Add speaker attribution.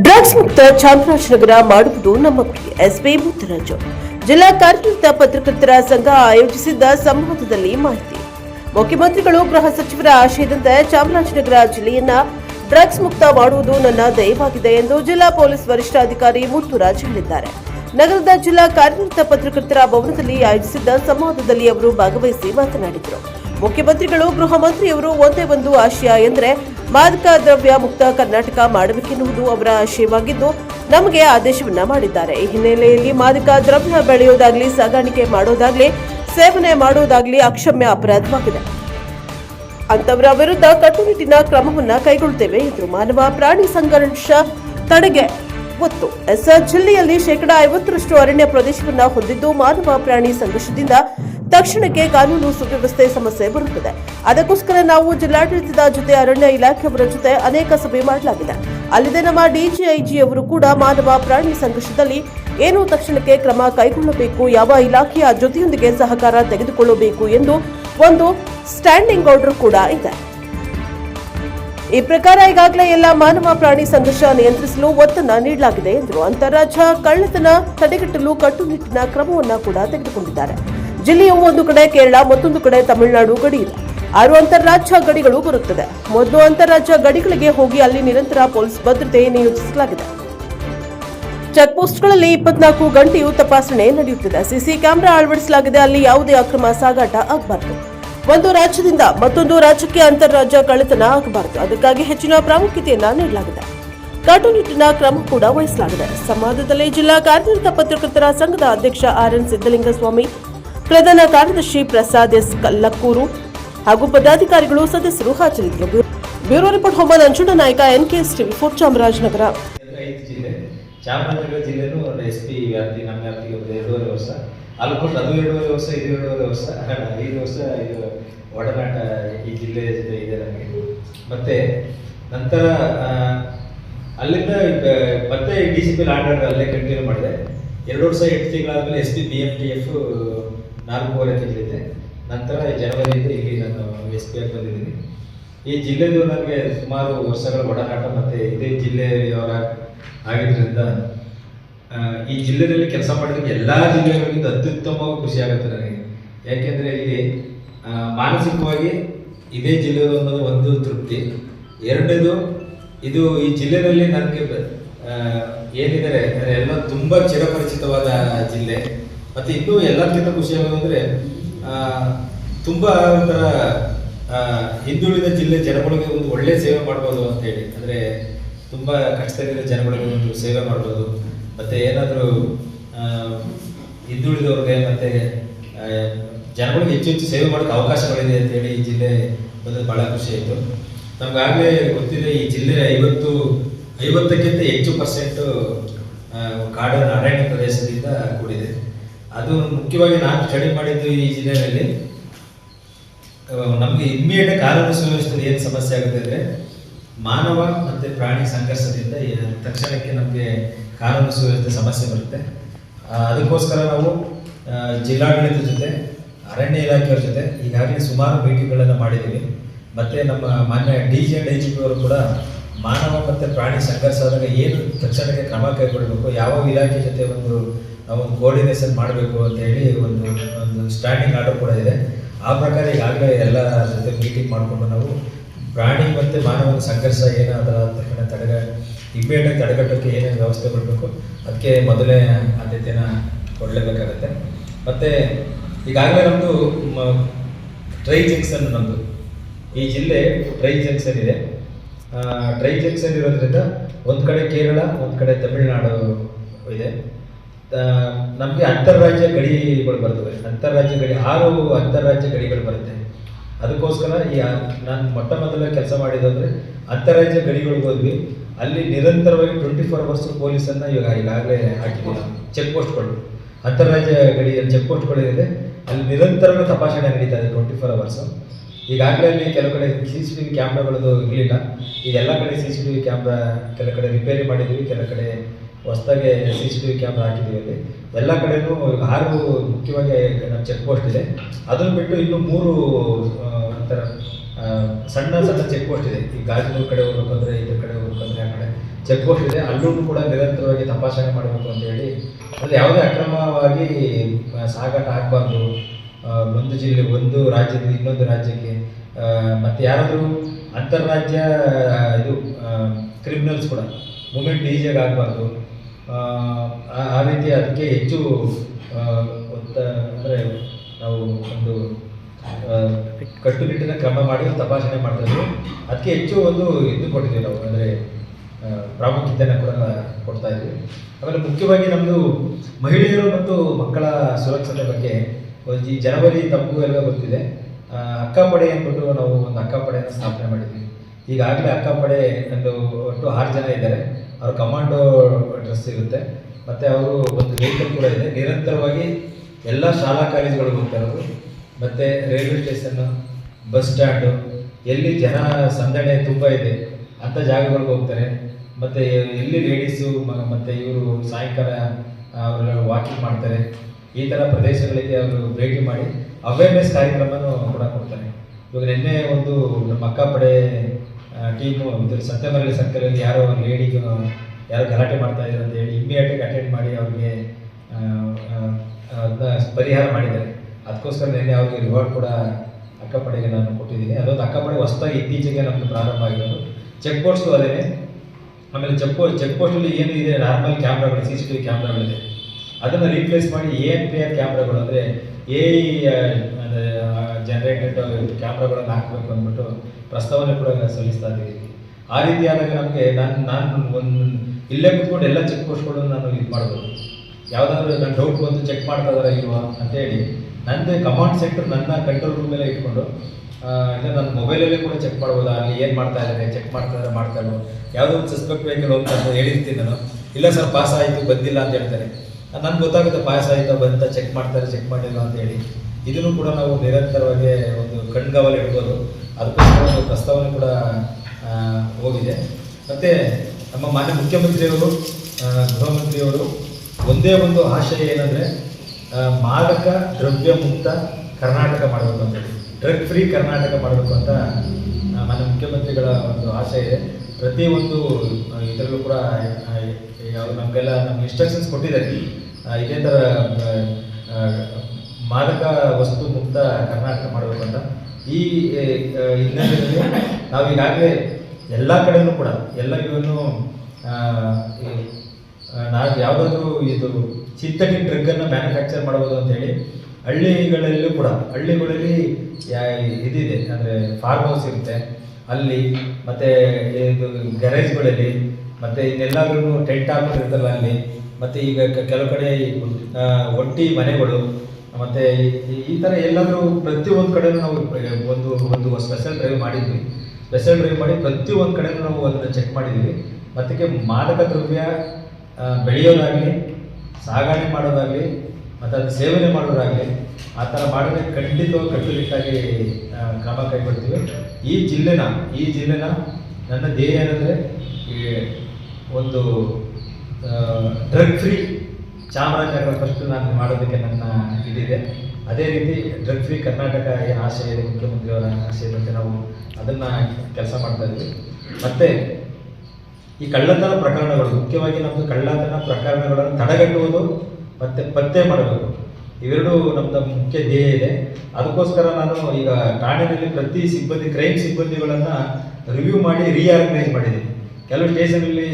Speaker 1: Drugs ಮುಕ್ತ ಚಾಮರಾಜನಗರ ಮಾಡುವುದು ನಮ್ಮ ಗುರಿ ಎಸ್ಬಿ ಮುತ್ತರಾಜು. ಜಿಲ್ಲಾ ಕಾರ್ಯನಿರತ ಪತ್ರಕರ್ತರ ಸಂಘ ಆಯೋಜಿಸಿದ್ದ ಸಂವಾದದಲ್ಲಿ ಮಾಹಿತಿ. ಮುಖ್ಯಮಂತ್ರಿಗಳು, ಗೃಹ ಸಚಿವರ ಆಶಯದಂತೆ ಚಾಮರಾಜನಗರ ಜಿಲ್ಲೆಯನ್ನ ಡ್ರಗ್ಸ್ ಮುಕ್ತ ಮಾಡುವುದು ನನ್ನ ದಯವಾಗಿದೆ ಎಂದು ಜಿಲ್ಲಾ ಪೊಲೀಸ್ ವರಿಷ್ಠಾಧಿಕಾರಿ ಮುತ್ತುರಾಜ್ ಹೇಳಿದ್ದಾರೆ. ನಗರದ ಜಿಲ್ಲಾ ಕಾರ್ಯನಿರತ ಪತ್ರಕರ್ತರ ಭವನದಲ್ಲಿ ಆಯೋಜಿಸಿದ್ದ ಸಂವಾದದಲ್ಲಿ ಅವರು ಭಾಗವಹಿಸಿ ಮಾತನಾಡಿದರು. ಮುಖ್ಯಮಂತ್ರಿಗಳು, ಗೃಹ ಮಂತ್ರಿಯವರು ಒಂದೇ ಒಂದು ಆಶಯ ಎಂದರೆ ಮಾದಕ ದ್ರವ್ಯ ಮುಕ್ತ ಕರ್ನಾಟಕ ಮಾಡಬೇಕೆನ್ನುವುದು ಅವರ ಆಶಯವಾಗಿದ್ದು, ನಮಗೆ ಆದೇಶವನ್ನ ಮಾಡಿದ್ದಾರೆ. ಈ ಹಿನ್ನೆಲೆಯಲ್ಲಿ ಮಾದಕ ದ್ರವ್ಯ ಬೆಳೆಯೋದಾಗ್ಲಿ ಸಾಗಾಣಿಕೆ ಮಾಡೋದಾಗ್ಲಿ, ಸೇವನೆ ಮಾಡೋದಾಗ್ಲಿ ಅಕ್ಷಮ್ಯ ಅಪರಾಧವಾಗಿದೆ. ಅಂತವರ ವಿರುದ್ಧ ಕಟ್ಟುನಿಟ್ಟಿನ ಕ್ರಮವನ್ನ ಕೈಗೊಳ್ಳುತ್ತೇವೆ ಎಂದು ಮಾನವ ಪ್ರಾಣಿ ಸಂಘರ್ಷ ತಡೆಗೆ ಒತ್ತು. ಎಸ್. ಜಿಲ್ಲೆಯಲ್ಲಿ ಶೇಕಡಾ ಐವತ್ತರಷ್ಟು ಅರಣ್ಯ ಪ್ರದೇಶವನ್ನು ಹೊಂದಿದ್ದು ಮಾನವ ಪ್ರಾಣಿ ಸಂಘರ್ಷದಿಂದ ತಕ್ಷಣಕ್ಕೆ ಕಾನೂನು ಸುವ್ಯವಸ್ಥೆ ಸಮಸ್ಯೆ ಬರುತ್ತದೆ. ಅದಕ್ಕೋಸ್ಕರ ನಾವು ಜಿಲ್ಲಾಡಳಿತದ ಜೊತೆ ಅರಣ್ಯ ಇಲಾಖೆಯವರ ಜೊತೆ ಅನೇಕ ಸಭೆ ಮಾಡಲಾಗಿದೆ. ಅಲ್ಲದೆ ನಮ್ಮ ಡಿಜಿಐಜಿ ಅವರು ಕೂಡ ಮಾನವ ಪ್ರಾಣಿ ಸಂಘರ್ಷದಲ್ಲಿ ಏನು ತಕ್ಷಣಕ್ಕೆ ಕ್ರಮ ಕೈಗೊಳ್ಳಬೇಕು, ಯಾವ ಇಲಾಖೆಯ ಜೊತೆಯೊಂದಿಗೆ ಸಹಕಾರ ತೆಗೆದುಕೊಳ್ಳಬೇಕು ಎಂದು ಒಂದು ಸ್ಟ್ಯಾಂಡಿಂಗ್ ಆರ್ಡರ್ ಕೂಡ ಇದೆ. ಈ ಪ್ರಕಾರ ಈಗಾಗಲೇ ಎಲ್ಲ ಮಾನವ ಪ್ರಾಣಿ ಸಂಘರ್ಷ ನಿಯಂತ್ರಿಸಲು ಒತ್ತನ್ನ ನೀಡಲಾಗಿದೆ ಎಂದರು ಅಂತಾರಾಜ್ಯ ಕಳ್ಳತನ ತಡೆಗಟ್ಟಲು ಕಟ್ಟುನಿಟ್ಟಿನ ಕ್ರಮವನ್ನು ಕೂಡ ತೆಗೆದುಕೊಂಡಿದ್ದಾರೆ. ಜಿಲ್ಲೆಯು ಒಂದು ಕಡೆ ಕೇರಳ, ಮತ್ತೊಂದು ಕಡೆ ತಮಿಳುನಾಡು ಗಡಿ ಇದೆ. ಆರು ಅಂತಾರಾಜ್ಯ ಗಡಿಗಳು ಬರುತ್ತದೆ. ಮೊದಲು ಅಂತಾರಾಜ್ಯ ಗಡಿಗಳಿಗೆ ಹೋಗಿ ಅಲ್ಲಿ ನಿರಂತರ ಪೊಲೀಸ್ ಭದ್ರತೆ ನಿಯೋಜಿಸಲಾಗಿದೆ. ಚೆಕ್ ಪೋಸ್ಟ್ಗಳಲ್ಲಿ ಇಪ್ಪತ್ನಾಲ್ಕು ಗಂಟೆಯೂ ತಪಾಸಣೆ ನಡೆಯುತ್ತಿದೆ. ಸಿಸಿ ಕ್ಯಾಮೆರಾ ಅಳವಡಿಸಲಾಗಿದೆ. ಅಲ್ಲಿ ಯಾವುದೇ ಅಕ್ರಮ ಸಾಗಾಟ ಆಗಬಾರದು. ಒಂದು ರಾಜ್ಯದಿಂದ ಮತ್ತೊಂದು ರಾಜ್ಯಕ್ಕೆ ಅಂತಾರಾಜ್ಯ ಕಳ್ಳತನ ಆಗಬಾರದು. ಅದಕ್ಕಾಗಿ ಹೆಚ್ಚಿನ ಪ್ರಾಮುಖ್ಯತೆಯನ್ನ ನೀಡಲಾಗಿದೆ. ಕಟ್ಟುನಿಟ್ಟಿನ ಕ್ರಮ ಕೂಡ ವಹಿಸಲಾಗಿದೆ. ಸಂವಾದದಲ್ಲಿ ಜಿಲ್ಲಾ ಕಾರ್ಯನಿರತ ಪತ್ರಕರ್ತರ ಸಂಘದ ಅಧ್ಯಕ್ಷ ಆರ್ ಎನ್ ಸಿದ್ದಲಿಂಗಸ್ವಾಮಿ ಪ್ರಧಾನ ಕಾರ್ಯದರ್ಶಿ ಪ್ರಸಾದ್ ಎಸ್ ಕಲ್ಲಕ್ಕೂರು ಹಾಗೂ ಪದಾಧಿಕಾರಿಗಳು ಸದಸ್ಯರು ಹಾಜರಿದ್ದರು. ಬ್ಯೂರೋ ರಿಪೋರ್ಟ್ ಹೋಮ Nanjunda Nayaka N K S TV four Chamarajanagar.
Speaker 2: Chamarajanagar ಜಿಲ್ಲೆನೂ S P ವ್ಯಾಪ್ತಿ, ನಮ್ಮ ವ್ಯಾಪ್ತಿಗೆ ಒಂದು ಎರಡೂವರೆ ವರ್ಷ. ಆಲ್ಮೋಸ್ಟ್ ಅದು ಎರಡೂವರೆ ವರ್ಷ, ಇದು ಎರಡೂವರೆ ವರ್ಷ. ಐದು ವರ್ಷ ಇದು ಒಡನಾಟ ಈ ಜಿಲ್ಲೆಯ ಜೊತೆ ಇದೆ ನಮಗೆ. ಮತ್ತೆ ನಂತರ ಅಲ್ಲಿಂದ ಮತ್ತೆ ಡಿ ಸಿ ಪಿ ಅಲ್ಲೇ ಕಂಟಿನ್ಯೂ ಮಾಡಿದೆ. ಎರಡು ವರ್ಷ ಎಂಟು ತಿಂಗಳಾದ್ಮೇಲೆ S P, B M T F ನಾಲ್ಕೂವರೆ ತಿಂಗಳಿದೆ ನಂತರ ಜನವರಿಯಿಂದ ಇಲ್ಲಿ ನಾನು ಎಸ್ ಪಿ ಆಗಿ ಬಂದಿದ್ದೀನಿ. ಈ ಜಿಲ್ಲೆದು ನನಗೆ ಸುಮಾರು ವರ್ಷಗಳ ಒಡನಾಟ ಮತ್ತು ಇದೇ ಜಿಲ್ಲೆಯವರ ಆಗಿದ್ದರಿಂದ ಈ ಜಿಲ್ಲೆಯಲ್ಲಿ ಕೆಲಸ ಮಾಡಿದ್ರೆ ಎಲ್ಲ ಜಿಲ್ಲೆಗಳಿಂದ ಅತ್ಯುತ್ತಮವಾಗಿ ಖುಷಿ ಆಗುತ್ತೆ ನನಗೆ. ಯಾಕೆಂದರೆ ಇಲ್ಲಿ ಮಾನಸಿಕವಾಗಿ ಇದೇ ಜಿಲ್ಲೆ ಅನ್ನೋದು ಒಂದು ತೃಪ್ತಿ. ಎರಡನೇದು, ಇದು ಈ ಜಿಲ್ಲೆಯಲ್ಲಿ ನನಗೆ ಏನಿದ್ದಾರೆ, ಅಂದರೆ ಎಲ್ಲ ತುಂಬ ಚಿರಪರಿಚಿತವಾದ ಜಿಲ್ಲೆ. ಮತ್ತೆ ಇನ್ನೂ ಎಲ್ಲರಿಗಿಂತ ಖುಷಿ ಆಗೋದಂದ್ರೆ ಆ, ತುಂಬಾ ಒಂಥರ ಹಿಂದುಳಿದ ಜಿಲ್ಲೆ ಜನಗಳಿಗೆ ಒಂದು ಒಳ್ಳೆ ಸೇವೆ ಮಾಡ್ಬೋದು ಅಂತ ಹೇಳಿ. ಅಂದ್ರೆ ತುಂಬಾ ಕಷ್ಟದಲ್ಲಿರೋ ಜನಗಳಿಗೆ ಒಂದು ಸೇವೆ ಮಾಡ್ಬೋದು. ಮತ್ತೆ ಏನಾದರೂ ಹಿಂದುಳಿದವ್ರಿಗೆ ಮತ್ತೆ ಜನಗಳಿಗೆ ಹೆಚ್ಚು ಹೆಚ್ಚು ಸೇವೆ ಮಾಡೋಕ್ಕೆ ಅವಕಾಶಗಳಿದೆ ಅಂತ ಹೇಳಿ ಈ ಜಿಲ್ಲೆ ಬಂದು ಬಹಳ ಖುಷಿ ಆಯಿತು. ನಮ್ಗಾಗಲೇ ಗೊತ್ತಿದೆ ಈ ಜಿಲ್ಲೆ ಐವತ್ತು ಐವತ್ತಕ್ಕಿಂತ ಹೆಚ್ಚು ಪರ್ಸೆಂಟು ಕಾಡು ನಾರಾಯಣ ಪ್ರದೇಶದಿಂದ ಕೂಡಿದೆ. ಅದು ಮುಖ್ಯವಾಗಿ ನಾನು ಸ್ಟಡಿ ಮಾಡಿದ್ದು ಈ ಜಿಲ್ಲೆಯಲ್ಲಿ. ನಮಗೆ ಇಮ್ಮಿಡಿಯೇಟ್ ಕಾನೂನು ಸುವ್ಯವಸ್ಥೆಯಲ್ಲಿ ಏನು ಸಮಸ್ಯೆ ಆಗುತ್ತೆ ಅಂದರೆ ಮಾನವ ಮತ್ತು ಪ್ರಾಣಿ ಸಂಘರ್ಷದಿಂದ ತಕ್ಷಣಕ್ಕೆ ನಮಗೆ ಕಾನೂನು ಸುವ್ಯವಸ್ಥೆ ಸಮಸ್ಯೆ ಬರುತ್ತೆ. ಅದಕ್ಕೋಸ್ಕರ ನಾವು ಜಿಲ್ಲಾಡಳಿತದ ಜಿಲ್ಲಾಡಳಿತ ಜೊತೆ, ಅರಣ್ಯ ಇಲಾಖೆಯವ್ರ ಜೊತೆ ಈಗಾಗಲೇ ಸುಮಾರು ಭೇಟಿಗಳನ್ನು ಮಾಡಿದ್ದೀವಿ ಮತ್ತು ನಮ್ಮ ಮಾನ್ಯ D G D G P ಅವರು ಕೂಡ ಮಾನವ ಮತ್ತು ಪ್ರಾಣಿ ಸಂಘರ್ಷ ಆದಾಗ ಏನು ತಕ್ಷಣಕ್ಕೆ ಕ್ರಮ ಕೈಗೊಳ್ಳಬೇಕು, ಯಾವ ಇಲಾಖೆ ಜೊತೆ ಒಂದು ಒಂದು ಕೋರ್ಡಿನೇಷನ್ ಮಾಡಬೇಕು ಅಂತ ಹೇಳಿ ಒಂದು ಒಂದು ಸ್ಟ್ಯಾಂಡಿಂಗ್ ಆರ್ಡರ್ ಕೂಡ ಇದೆ. ಆ ಪ್ರಕಾರ ಈಗಾಗಲೇ ಎಲ್ಲ ಜೊತೆ ಮೀಟಿಂಗ್ ಮಾಡಿಕೊಂಡು ನಾವು ಪ್ರಾಣಿ ಮತ್ತು ಮಾನವನ ಸಂಘರ್ಷ ಏನಾದ ತಕ್ಷಣ ತಡೆಗ ಇಮ್ಮಿಡಿಯೇಟಾಗಿ ತಡೆಗಟ್ಟೋಕ್ಕೆ ಏನೇನು ವ್ಯವಸ್ಥೆ ಕೊಡಬೇಕು, ಅದಕ್ಕೆ ಮೊದಲೇ ಆದ್ಯತೆನ ಕೊಡಲೇಬೇಕಾಗತ್ತೆ. ಮತ್ತು ಈಗಾಗಲೇ ನಮ್ಮದು ಟ್ರೈ ಜಂಕ್ಷನ್ ನಮ್ಮದು ಈ ಜಿಲ್ಲೆ ಟ್ರೈ ಜಂಕ್ಷನ್ ಇದೆ. ಟ್ರೈ ಜಂಕ್ಷನ್ ಇರೋದ್ರಿಂದ ಒಂದು ಕಡೆ ಕೇರಳ, ಒಂದು ಕಡೆ ತಮಿಳುನಾಡು ಇದೆ. ನಮಗೆ ಅಂತಾರಾಜ್ಯ ಗಡಿಗಳು ಬರ್ತವೆ. ಅಂತಾರಾಜ್ಯ ಗಡಿ, ಆರು ಅಂತಾರಾಜ್ಯ ಗಡಿಗಳು ಬರುತ್ತೆ. ಅದಕ್ಕೋಸ್ಕರ ಈ ನಾನು ಮೊಟ್ಟ ಮೊದಲ ಕೆಲಸ ಮಾಡಿದಂದ್ರೆ ಅಂತಾರಾಜ್ಯ ಗಡಿಗಳಿಗೆ ಹೋದ್ವಿ. ಅಲ್ಲಿ ನಿರಂತರವಾಗಿ ಟ್ವೆಂಟಿ ಫೋರ್ ಅವರ್ಸ್ ಪೊಲೀಸನ್ನು ಇವಾಗ ಈಗಾಗಲೇ ಹಾಕಿದ್ದೀವಿ ಚೆಕ್ ಪೋಸ್ಟ್ಗಳು ಅಂತಾರಾಜ್ಯ ಗಡಿಯಲ್ಲಿ ಚೆಕ್ ಪೋಸ್ಟ್ಗಳಿದೆ ಅಲ್ಲಿ ನಿರಂತರವಾಗಿ ತಪಾಸಣೆ ನಡೀತಾ ಇದೆ ಟ್ವೆಂಟಿ ಫೋರ್ ಅವರ್ಸು ಈಗಾಗಲೇ ಅಲ್ಲಿ ಕೆಲವು ಕಡೆ ಸಿ ಸಿ ಟಿ ವಿ ಕ್ಯಾಮ್ರಾಗಳದ್ದು ಇರಲಿಲ್ಲ. ಈಗ ಎಲ್ಲ ಕಡೆ C C T V camera ಕೆಲವು ಕಡೆ ರಿಪೇರಿ ಮಾಡಿದ್ದೀವಿ ಕೆಲವು ಕಡೆ ಹೊಸದಾಗಿ C C T V camera ಹಾಕಿದ್ದೀವಿ ಅಲ್ಲಿ. ಎಲ್ಲ ಕಡೆಯೂ ಆರು ಮುಖ್ಯವಾಗಿ ನಮ್ಮ ಚೆಕ್ ಪೋಸ್ಟ್ ಇದೆ. ಅದನ್ನು ಬಿಟ್ಟು ಇನ್ನು ಮೂರು ಒಂಥರ ಸಣ್ಣ ಸಣ್ಣ ಚೆಕ್ ಪೋಸ್ಟ್ ಇದೆ. ಈ ಗಾಜಿನೂರು ಕಡೆ ಹೋಗ್ಬೇಕಂದ್ರೆ ಇದ್ರ ಕಡೆ ಹೋಗ್ಬೇಕಂದ್ರೆ ಆ ಕಡೆ ಚೆಕ್ ಪೋಸ್ಟ್ ಇದೆ. ಅಲ್ಲೂ ಕೂಡ ನಿರಂತರವಾಗಿ ತಪಾಸಣೆ ಮಾಡಬೇಕು ಅಂತ ಹೇಳಿ. ಅಲ್ಲಿ ಯಾವುದೇ ಅಕ್ರಮವಾಗಿ ಸಾಗಾಟ ಆಗಬಾರ್ದು. ಒಂದು ಜಿಲ್ಲೆ, ಒಂದು ರಾಜ್ಯದಿಂದ ಇನ್ನೊಂದು ರಾಜ್ಯಕ್ಕೆ. ಮತ್ತು ಯಾರಾದರೂ ಅಂತಾರಾಜ್ಯ ಇದು ಕ್ರಿಮಿನಲ್ಸ್ ಕೂಡ. ಮೂಮೆಂಟ್ ಈಸಿಯಾಗಿ ಆಗಬಾರ್ದು. ಆ ರೀತಿ ಅದಕ್ಕೆ ಹೆಚ್ಚು ಅಂದ್ರೆ ನಾವು ಒಂದು ಕಟ್ಟುನಿಟ್ಟಿನ ಕ್ರಮ ಮಾಡಿ ತಪಾಸಣೆ ಮಾಡ್ತಾ ಇದ್ವಿ. ಅದಕ್ಕೆ ಹೆಚ್ಚು ಒಂದು ಇದು ಕೊಟ್ಟಿದ್ದೀವಿ ನಾವು, ಅಂದರೆ ಪ್ರಾಮುಖ್ಯತೆಯನ್ನು ಕೂಡ ಕೊಡ್ತಾ ಇದ್ವಿ. ಆಮೇಲೆ ಮುಖ್ಯವಾಗಿ ನಮ್ಮದು ಮಹಿಳೆಯರು ಮತ್ತು ಮಕ್ಕಳ ಸುರಕ್ಷತೆ ಬಗ್ಗೆ ಈ ಜನವರಿ ತಪ್ಪು ಎಲ್ಲ ಗೊತ್ತಿದೆ. ಅಕ್ಕಪಡೆ ಅಂದ್ಬಿಟ್ಟು ನಾವು ಒಂದು ಅಕ್ಕಪಡೆಯನ್ನು ಸ್ಥಾಪನೆ ಮಾಡಿದ್ವಿ. ಈಗಾಗಲೇ ಅಕ್ಕಪಡೆ ಒಂದು ಒಟ್ಟು ಆರು ಜನ ಇದ್ದಾರೆ. ಅವ್ರ ಕಮಾಂಡೋ ಡ್ರೆಸ್ ಇರುತ್ತೆ ಮತ್ತು ಅವರು ಒಂದು ವೆಹಿಕಲ್ ಕೂಡ ಇದೆ. ನಿರಂತರವಾಗಿ ಎಲ್ಲ ಶಾಲಾ ಕಾಲೇಜುಗಳಿಗೆ ಹೋಗ್ತಾರೆ ಅವರು ಮತ್ತು ರೈಲ್ವೆ ಸ್ಟೇಷನ್ನು ಬಸ್ ಸ್ಟ್ಯಾಂಡು ಎಲ್ಲಿ ಜನ ಸಂದಣೆ ತುಂಬ ಇದೆ ಅಂಥ ಜಾಗಗಳಿಗೆ ಹೋಗ್ತಾರೆ. ಮತ್ತು ಎಲ್ಲಿ ಲೇಡೀಸು ಮತ್ತು ಇವರು ಸಾಯಂಕಾಲ ಅವರೆಲ್ಲ ವಾಕಿಂಗ್ ಮಾಡ್ತಾರೆ. ಈ ಥರ ಪ್ರದೇಶಗಳಿಗೆ ಅವರು ಭೇಟಿ ಮಾಡಿ ಅವೇರ್ನೆಸ್ ಕಾರ್ಯಕ್ರಮನೂ ಕೂಡ ಕೊಡ್ತಾರೆ. ಇವಾಗ ನಿನ್ನೆ ಒಂದು ನಮ್ಮ ಅಕ್ಕಪಡೆ ಟೀಮು ಇದ್ರ ಸತ್ಯಮರಳಿ ಸರ್ಕಲಲ್ಲಿ ಯಾರೋ ಒಂದು ಲೇಡಿಗೆ ಯಾರೋ ಗಲಾಟೆ ಮಾಡ್ತಾ ಇದ್ದಾರೆ ಅಂತ ಹೇಳಿ ಇಮ್ಮಿಡಿಯೇಟಾಗಿ ಅಟೆಂಡ್ ಮಾಡಿ ಅವ್ರಿಗೆ ಪರಿಹಾರ ಮಾಡಿದ್ದಾರೆ. ಅದಕ್ಕೋಸ್ಕರ ನಿನ್ನೆ ಅವ್ರಿಗೆ ರಿವಾರ್ಡ್ ಕೂಡ ಅಕ್ಕಪಡೆಗೆ ನಾನು ಕೊಟ್ಟಿದ್ದೀನಿ. ಅದೊಂದು ಅಕ್ಕಪಡೆ ಹೊಸದಾಗಿ ಇತ್ತೀಚೆಗೆ ನಮ್ಮದು ಪ್ರಾರಂಭ ಆಗಿರೋದು. ಚೆಕ್ ಪೋಸ್ಟು ಅದೇ ಆಮೇಲೆ ಚೆಕ್ ಪೋಸ್ಟ್ ಚೆಕ್ ಪೋಸ್ಟಲ್ಲಿ ಏನು ಇದೆ ನಾರ್ಮಲ್ ಕ್ಯಾಮ್ರಾಗಳು ಸಿ ಸಿ ಟಿ ವಿ ಕ್ಯಾಮ್ರಾಗಳಿದೆ ಅದನ್ನು ರೀಪ್ಲೇಸ್ ಮಾಡಿ ಎ ಎನ್ ಪಿ ಆರ್ ಕ್ಯಾಮ್ರಾಗಳು ಅಂದರೆ ಎ ಜನರೇಟೆಡ್ ಕ್ಯಾಮ್ರಾಗಳನ್ನು ಹಾಕಬೇಕು ಅಂದ್ಬಿಟ್ಟು ಪ್ರಸ್ತಾವನೆ ಕೂಡ ಸಲ್ಲಿಸ್ತಾ ಇದ್ದೀವಿ ಆ ರೀತಿ ಆದಾಗ ನಮಗೆ ನಾನು ನಾನು ಒಂದು ಇಲ್ಲೇ ಕೂತ್ಕೊಂಡು ಎಲ್ಲ ಚೆಕ್ ಪೋಸ್ಟ್ಗಳನ್ನು ನಾನು ಇದು ಮಾಡ್ಬೋದು. ಯಾವುದಾದ್ರೂ ನನ್ನ ಡೌಟ್ ಬಂದು ಚೆಕ್ ಮಾಡ್ತಾ ಇದಾರ ಇಲ್ವಾ ಅಂತೇಳಿ ನನ್ನದೇ ಕಮಾಂಡ್ ಸೆಂಟರ್ ನನ್ನ ಕಂಟ್ರೋಲ್ ರೂಮ್ ಮೇಲೆ ಇಟ್ಕೊಂಡು ಅಂದರೆ ನನ್ನ ಮೊಬೈಲಲ್ಲೇ ಕೂಡ ಚೆಕ್ ಮಾಡ್ಬೋದು? ಅಲ್ಲಿ ಏನು ಮಾಡ್ತಾ ಇದ್ದಾರೆ ಚೆಕ್ ಮಾಡ್ತಾ ಇದ್ದಾರೆ ಮಾಡ್ತಾ ಇಲ್ವೋ? ಯಾವುದೋ ಒಂದು ಸಸ್ಪೆಕ್ಟ್ ವೆಹಿಕಲ್ ಅಂತ ಹೇಳಿರ್ತೀನಿ ನಾನು. ಇಲ್ಲ ಸರ್ ಪಾಸ್ ಆಯಿತು, ಬಂದಿಲ್ಲ ಅಂತ ಹೇಳ್ತಾರೆ. ನನ್ಗೆ ಗೊತ್ತಾಗುತ್ತೆ ಪಾಸ್ ಆಯಿತಾ, ಬಂತ ಚೆಕ್ ಮಾಡ್ತಾರೆ ಚೆಕ್ ಮಾಡಿಲ್ಲ ಅಂತ ಹೇಳಿ. ಇದನ್ನು ಕೂಡ ನಾವು ನಿರಂತರವಾಗಿ ಒಂದು ಕಣ್ಗಾವಲು ಇಡ್ಬೋದು. ಅದಕ್ಕೋಸ್ಕರ ಒಂದು ಪ್ರಸ್ತಾವನೆ ಕೂಡ ಹೋಗಿದೆ. ಮತ್ತು ನಮ್ಮ ಮಾನ್ಯ ಮುಖ್ಯಮಂತ್ರಿಯವರು ಗೃಹ ಮಂತ್ರಿಯವರು ಒಂದೇ ಒಂದು ಆಶಯ ಏನಂದರೆ ಮಾದಕ ದ್ರವ್ಯ ಮುಕ್ತ ಕರ್ನಾಟಕ ಮಾಡಬೇಕು ಅಂತ. ಡ್ರಗ್ ಫ್ರೀ ಕರ್ನಾಟಕ ಮಾಡಬೇಕು ಅಂತ ಮಾನ್ಯ ಮುಖ್ಯಮಂತ್ರಿಗಳ ಒಂದು ಆಶಯ ಇದೆ. ಪ್ರತಿಯೊಂದು ಇದರಲ್ಲೂ ಕೂಡ ಅವರು ನಮಗೆಲ್ಲ ನಮ್ಗೆ ಇನ್ಸ್ಟ್ರಕ್ಷನ್ಸ್ ಕೊಟ್ಟಿದ್ದಾರೆ. ಇದೇ ಥರ ಮಾದಕ ವಸ್ತು ಮುಕ್ತ ಕರ್ನಾಟಕ ಮಾಡಬೇಕು ಅಂತ ಈ ಹಿನ್ನೆಲೆಯಲ್ಲಿ ನಾವು ಈಗಾಗಲೇ ಎಲ್ಲ ಕಡೆಯೂ ಕೂಡ, ಎಲ್ಲ ಇವನ್ನು ನಾವು ಯಾವುದಾದ್ರೂ ಇದು ಸಿಂಥೆಟಿಕ್ ಡ್ರಗ್ಗನ್ನು ಮ್ಯಾನುಫ್ಯಾಕ್ಚರ್ ಮಾಡ್ಬೋದು ಅಂತ ಹೇಳಿ ಹಳ್ಳಿಗಳಲ್ಲೂ ಕೂಡ, ಹಳ್ಳಿಗಳಲ್ಲಿ ಇದಿದೆ, ಅಂದರೆ ಫಾರ್ಮ್ ಹೌಸ್ ಇರುತ್ತೆ, ಅಲ್ಲಿ ಮತ್ತು ಇದು ಗ್ಯಾರೇಜ್ಗಳಲ್ಲಿ ಮತ್ತು ಇನ್ನೆಲ್ಲಾದ್ರೂ ಟೆಂಟ್ ಹಾಕೊಂಡಿರ್ತಾರಲ್ಲ ಅಲ್ಲಿ, ಮತ್ತು ಈಗ ಕೆಲವು ಕಡೆ ಒಂಟಿ ಮನೆಗಳು ಮತ್ತು ಈ- ಥರ ಎಲ್ಲಾದರೂ ಪ್ರತಿಯೊಂದು ಕಡೆನೂ ನಾವು ಒಂದು ಒಂದು ಸ್ಪೆಷಲ್ ಡ್ರೈವ್ ಮಾಡಿದ್ವಿ. ಸ್ಪೆಷಲ್ ಡ್ರೈವ್ ಮಾಡಿ ಪ್ರತಿಯೊಂದು ಕಡೆನೂ ನಾವು ಅದನ್ನು ಚೆಕ್ ಮಾಡಿದ್ವಿ. ಮತ್ತಕ್ಕೆ ಮಾದಕ ದ್ರವ್ಯ ಬೆಳೆಯೋದಾಗ್ಲಿ ಬೆಳೆಯೋದಾಗಲಿ, ಸಾಗಣೆ ಮಾಡೋದಾಗಲಿ, ಮತ್ತು ಅದು ಸೇವನೆ ಮಾಡೋದಾಗಲಿ, ಆ ಥರ ಮಾಡಿದ್ರೆ ಖಂಡಿತವಾಗಿ ಕಟ್ಟುನಿಟ್ಟಾಗಿ ಕ್ರಮ ಕೈಗೊಳ್ತೀವಿ. ಈ ಜಿಲ್ಲೆನ ಈ ಜಿಲ್ಲೆನ ನನ್ನ ಧ್ಯೇಯ ಏನಂದರೆ, ಈ ಒಂದು ಡ್ರಗ್ ಫ್ರೀ ಚಾಮರಾಜನಗರ ಫಸ್ಟ್ ನಾನು ಮಾಡೋದಕ್ಕೆ ನನ್ನ ಇದಿದೆ. ಅದೇ ರೀತಿ ಡ್ರಗ್ ಫ್ರೀ ಕರ್ನಾಟಕ ಏನು ಆಸೆ ಇದೆ, ಮುಖ್ಯಮಂತ್ರಿಯವರ ಆಸೆ ಇರುತ್ತೆ ನಾವು ಅದನ್ನು ಕೆಲಸ ಮಾಡ್ತಾ ಇದ್ವಿ. ಮತ್ತು ಈ ಕಳ್ಳತನ ಪ್ರಕರಣಗಳು, ಮುಖ್ಯವಾಗಿ ನಮ್ಮದು ಕಳ್ಳತನ ಪ್ರಕರಣಗಳನ್ನು ತಡೆಗಟ್ಟುವುದು ಮತ್ತು ಪತ್ತೆ ಮಾಡಬೇಕು. ಇವೆರಡು ನಮ್ಮದು ಮುಖ್ಯ ಧ್ಯೇಯ ಇದೆ. ಅದಕ್ಕೋಸ್ಕರ ನಾನು ಈಗ ಠಾಣೆಯಲ್ಲಿ ಪ್ರತಿ ಸಿಬ್ಬಂದಿ ಕ್ರೈಮ್ ಸಿಬ್ಬಂದಿಗಳನ್ನು ರಿವ್ಯೂ ಮಾಡಿ ರೀಆರ್ಗನೈಸ್ ಮಾಡಿದ್ದೀನಿ. ಕೆಲವು ಸ್ಟೇಷನಲ್ಲಿ